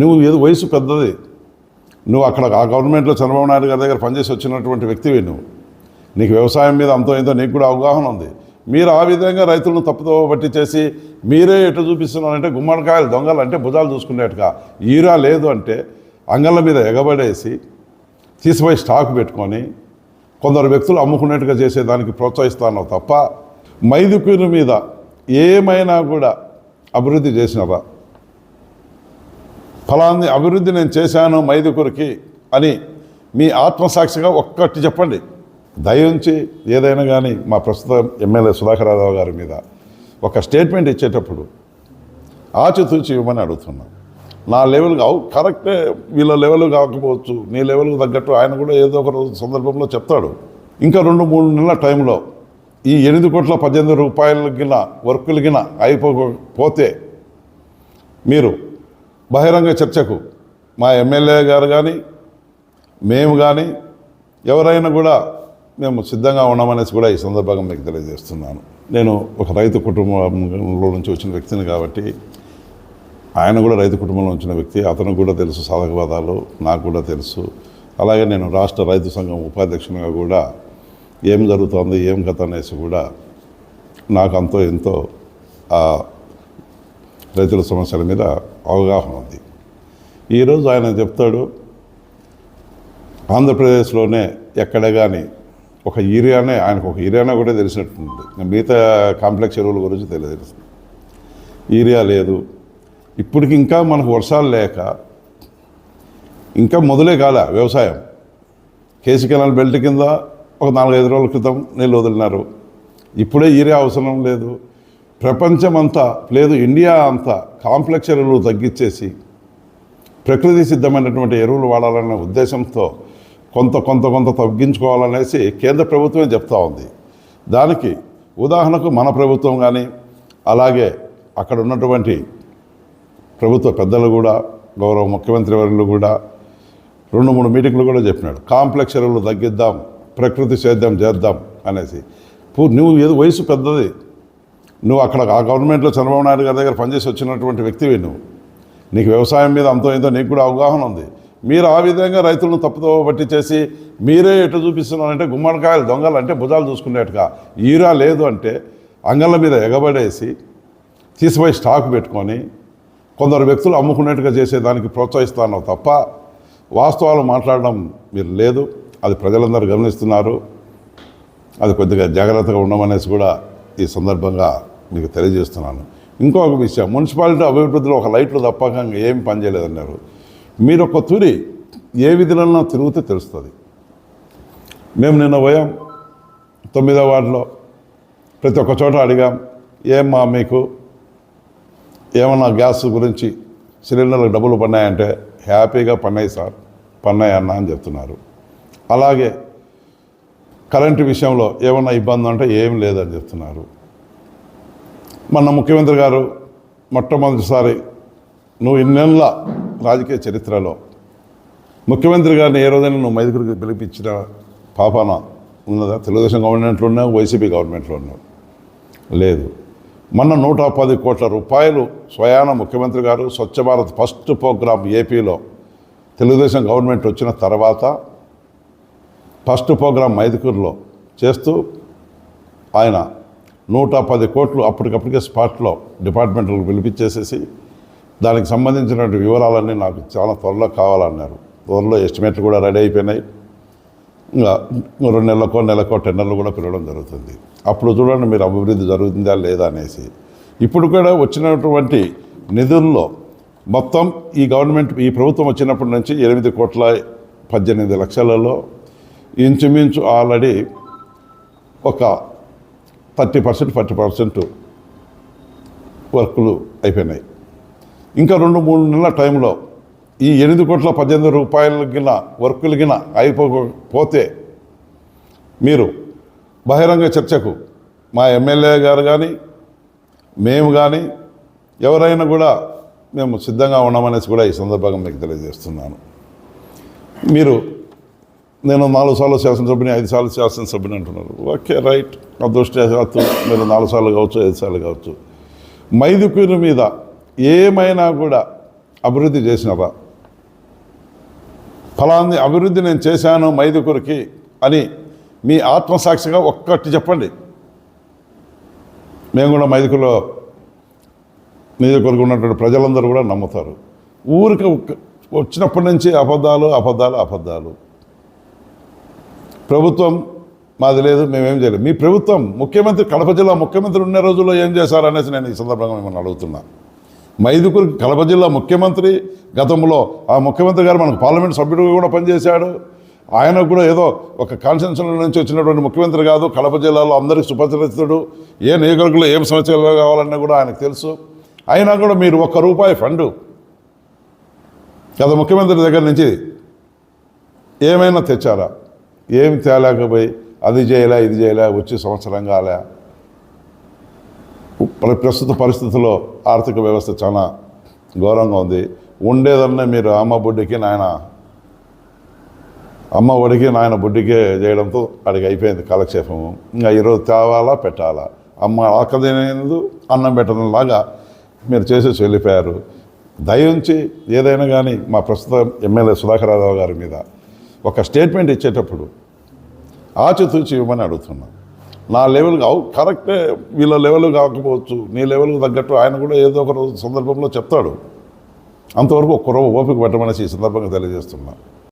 నువ్వు ఏదో వయసు పెద్దది. నువ్వు అక్కడ ఆ గవర్నమెంట్లో చంద్రబాబు నాయుడు గారి దగ్గర పనిచేసి వచ్చినటువంటి వ్యక్తివి నువ్వు. నీకు వ్యవసాయం మీద అంతో ఇంతో నీకు కూడా అవగాహన ఉంది. మీరు ఆ విధంగా రైతులను తప్పుతో బట్టి చేసి మీరే ఎటు చూపిస్తున్నారంటే గుమ్మడికాయలు దొంగలు అంటే భుజాలు చూసుకునేట్టుగా. ఈరా లేదు అంటే అంగళ్ళ మీద ఎగబడేసి తీసిపోయి స్టాక్ పెట్టుకొని కొందరు వ్యక్తులు అమ్ముకునేట్టుగా చేసేదానికి ప్రోత్సహిస్తాను తప్ప మైదుకూరు మీద ఏమైనా కూడా అభివృద్ధి చేసినారా? ఫలాన్ని అభివృద్ధి నేను చేశాను మైదుకూరికి అని మీ ఆత్మసాక్షిగా ఒక్కటి చెప్పండి. దయించి ఏదైనా కానీ మా ప్రస్తుత ఎమ్మెల్యే సుధాకరరావు గారి మీద ఒక స్టేట్మెంట్ ఇచ్చేటప్పుడు ఆచితూచి ఇవ్వమని అడుగుతున్నాను నా లెవెల్ కావు కరెక్టే వీళ్ళ లెవెల్ కాకపోవచ్చు నీ లెవెల్కి తగ్గట్టు ఆయన కూడా ఏదో ఒక రోజు సందర్భంలో చెప్తాడు. ఇంకా రెండు మూడు నెలల టైంలో ఈ ఎనిమిది కోట్ల పద్దెనిమిది రూపాయలకిన వర్కులకిన అయిపోతే మీరు బహిరంగ చర్చకు మా ఎమ్మెల్యే గారు కానీ మేము కానీ ఎవరైనా కూడా మేము సిద్ధంగా ఉన్నామనేసి కూడా ఈ సందర్భంగా మీకు తెలియజేస్తున్నాను. నేను ఒక రైతు కుటుంబంలో నుంచి వచ్చిన వ్యక్తిని కాబట్టి ఆయన కూడా రైతు కుటుంబంలో వచ్చిన వ్యక్తి అతనికి కూడా తెలుసు సాధకవాదాలు నాకు కూడా తెలుసు. అలాగే నేను రాష్ట్ర రైతు సంఘం ఉపాధ్యక్షునిగా కూడా ఏం జరుగుతోంది ఏం కథ అనేసి కూడా నాకు అంతో ఎంతో రైతుల సమస్యల మీద అవగాహన ఉంది. ఈరోజు ఆయన చెప్తాడు ఆంధ్రప్రదేశ్లోనే ఎక్కడ కానీ ఒక ఏరియానే ఆయనకు ఒక ఏరియానే కూడా తెలిసినట్టుంది. మిగతా కాంప్లెక్స్ ఎరువుల గురించి తెలియదు ఏరియా లేదు. ఇప్పటికి ఇంకా మనకు వర్షాలు లేక ఇంకా మొదలే కాల వ్యవసాయం. కేసీ కెనాల్ బెల్ట్ కింద ఒక నాలుగైదు రోజుల క్రితం నీళ్ళు వదిలినారు. ఇప్పుడే ఏరియా అవసరం లేదు. ప్రపంచం అంతా లేదు ఇండియా అంతా కాంప్లెక్స్ ఎరువులు తగ్గించేసి ప్రకృతి సిద్ధమైనటువంటి ఎరువులు వాడాలనే ఉద్దేశంతో కొంత కొంత కొంత తగ్గించుకోవాలనేసి కేంద్ర ప్రభుత్వమే చెప్తా ఉంది. దానికి ఉదాహరణకు మన ప్రభుత్వం కానీ అలాగే అక్కడ ఉన్నటువంటి ప్రభుత్వ పెద్దలు కూడా గౌరవ ముఖ్యమంత్రి వర్యులు కూడా రెండు మూడు మీటింగ్లు కూడా చెప్పినాడు. కాంప్లెక్స్ ఎరువులు తగ్గిద్దాం ప్రకృతి సేద్యం చేద్దాం అనేసి. నువ్వు ఏదో వయసు పెద్దది నువ్వు అక్కడ ఆ గవర్నమెంట్లో చంద్రబాబు నాయుడు గారి దగ్గర పనిచేసి వచ్చినటువంటి వ్యక్తివి నువ్వు. నీకు వ్యవసాయం మీద అంతో ఇంతో నీకు కూడా అవగాహన ఉంది. మీరు ఆ విధంగా రైతులను తప్పుతో బట్టి చేసి మీరే ఎటు చూపిస్తున్నారంటే గుమ్మడికాయలు దొంగలు అంటే భుజాలు చూసుకునేట్టుగా. ఈరా లేదు అంటే అంగళ్ళ మీద ఎగబడేసి తీసిపోయి స్టాక్ పెట్టుకొని కొందరు వ్యక్తులు అమ్ముకునేట్టుగా చేసేదానికి ప్రోత్సహిస్తాను తప్ప వాస్తవాలు మాట్లాడడం మీరు లేదు. అది ప్రజలందరూ గమనిస్తున్నారు. అది కొద్దిగా జాగ్రత్తగా ఉండమనేసి కూడా ఈ సందర్భంగా మీకు తెలియజేస్తున్నాను. ఇంకొక విషయం మున్సిపాలిటీ అభివృద్ధిలో ఒక లైట్లు తప్పక ఇంకా ఏం పనిచేయలేదన్నారు మీరు ఒక తూరి ఏ విధులన్నా తిరిగితే తెలుస్తుంది. మేము నిన్న పోయాం తొమ్మిదో వార్డులో ప్రతి ఒక్క చోట అడిగాం ఏమ్మా మీకు? ఏమన్నా గ్యాస్ గురించి సిలిండర్లకు డబ్బులు పన్నాయంటే హ్యాపీగా పన్నాయి సార్ పన్నాయి అన్న అని చెప్తున్నారు. అలాగే కరెంటు విషయంలో ఏమన్నా ఇబ్బంది అంటే ఏం లేదని చెప్తున్నారు. మొన్న ముఖ్యమంత్రి గారు మొట్టమొదటిసారి నువ్వు ఇన్నేళ్ళ రాజకీయ చరిత్రలో ముఖ్యమంత్రి గారిని ఏ రోజైనా నువ్వు మైదుగురికి పిలిపించిన పాపాన ఉన్నదా? తెలుగుదేశం గవర్నమెంట్లో ఉన్నావు వైసీపీ గవర్నమెంట్లో ఉన్నావు. లేదు. మొన్న నూట పది కోట్ల రూపాయలు స్వయాన ముఖ్యమంత్రి గారు స్వచ్ఛ భారత్ ఫస్ట్ ప్రోగ్రాం ఏపీలో తెలుగుదేశం గవర్నమెంట్ వచ్చిన తర్వాత ఫస్ట్ ప్రోగ్రాం మైదుకూరులో చేస్తూ ఆయన నూట పది కోట్లు అప్పటికప్పటికే స్పాట్లో డిపార్ట్మెంట్లకు పిలిపించేసేసి దానికి సంబంధించినటువంటి వివరాలన్నీ నాకు చాలా త్వరలో కావాలన్నారు. త్వరలో ఎస్టిమేట్లు కూడా రెడీ అయిపోయినాయి. ఇంకా రెండు నెలలకో నెలకో టెండర్లు కూడా పిలవడం జరుగుతుంది. అప్పుడు చూడండి మీరు అభివృద్ధి జరుగుతుందా లేదా అనేసి. ఇప్పుడు కూడా వచ్చినటువంటి నిధుల్లో మొత్తం ఈ గవర్నమెంట్ ఈ ప్రభుత్వం వచ్చినప్పటి నుంచి ఎనిమిది కోట్ల పద్దెనిమిది లక్షలలో ఇంచుమించు ఆల్రెడీ ఒక థర్టీ పర్సెంట్ ఫార్టీ పర్సెంట్ వర్కులు అయిపోయినాయి. ఇంకా రెండు మూడు నెలల టైంలో ఈ ఎనిమిది కోట్ల పద్దెనిమిది రూపాయలకిన వర్కులకిన అయిపోతే మీరు బహిరంగ చర్చకు మా ఎమ్మెల్యే గారు కానీ మేము కానీ ఎవరైనా కూడా మేము సిద్ధంగా ఉన్నామనేసి కూడా ఈ సందర్భంగా మీకు తెలియజేస్తున్నాను. మీరు నేను నాలుగు సార్లు శాసనసభ్యుని ఐదు సార్లు శాసనసభ్యుని అంటున్నారు. Okay right. అదృష్టవశాత్తు మీరు నాలుగు సార్లు కావచ్చు ఐదు సార్లు కావచ్చు. మైదుకూరు మీద ఏమైనా కూడా అభివృద్ధి చేసినారా ఫలాన్ని అభివృద్ధి నేను చేశాను మైదుకూరికి అని మీ ఆత్మసాక్షిగా ఒక్కటి చెప్పండి. మేము కూడా మైదుకులో నియోజకవర్గం ఉన్నటువంటి ప్రజలందరూ కూడా నమ్ముతారు. ఊరికి వచ్చినప్పటి నుంచి అబద్ధాలు అబద్ధాలు అబద్ధాలు. ప్రభుత్వం మాది లేదు మేమేం చేయలేదు మీ ప్రభుత్వం ముఖ్యమంత్రి కడప జిల్లా ముఖ్యమంత్రి ఉన్న రోజుల్లో ఏం చేశారు అనేసి నేను ఈ సందర్భంగా మిమ్మల్ని అడుగుతున్నా. మైదుకూరు కడప జిల్లా ముఖ్యమంత్రి గతంలో ఆ ముఖ్యమంత్రి గారు మనకు పార్లమెంట్ సభ్యుడిగా కూడా పనిచేశాడు. ఆయన కూడా ఏదో ఒక కాన్స్టిట్యూషన్ నుంచి వచ్చినటువంటి ముఖ్యమంత్రి కాదు కడప జిల్లాలో అందరికీ సుపరిచితుడు. ఏ నియోజకవర్గంలో ఏం సమస్యలు కావాలన్నా కూడా ఆయనకు తెలుసు. అయినా కూడా మీరు ఒక్క రూపాయి ఫండు గత ముఖ్యమంత్రి దగ్గర నుంచి ఏమైనా తెచ్చారా? ఏమి తేలేకపోయి అది చేయలే ఇది చేయలే వచ్చి సంవత్సరం కాలే. ప్రస్తుత పరిస్థితుల్లో ఆర్థిక వ్యవస్థ చాలా ఘోరంగా ఉంది. ఉండేదన్నా మీరు అమ్మ బుడ్డికి నాయన అమ్మ ఒడికి నాయన బుడ్డికే చేయడంతో అడిగి అయిపోయింది కాలక్షేపము. ఇంకా ఈరోజు తేవాలా పెట్టాలా? అమ్మ ఆకదేనేందు అన్నం పెట్టడం లాగా మీరు చేసేసి వెళ్ళిపోయారు. దయించి ఏదైనా కానీ మా ప్రస్తుత ఎమ్మెల్యే సుధాకర్ రావు గారి మీద ఒక స్టేట్మెంట్ ఇచ్చేటప్పుడు ఆచితూచి ఇవ్వమని అడుగుతున్నా. నా లెవెల్ కావు కరెక్టే వీళ్ళ లెవెల్ కాకపోవచ్చు నీ లెవెల్కి తగ్గట్టు ఆయన కూడా ఏదో ఒక సందర్భంలో చెప్తాడు. అంతవరకు ఒక్క రోజు ఓపిక పెట్టమనేసి ఈ సందర్భంగా తెలియజేస్తున్నాను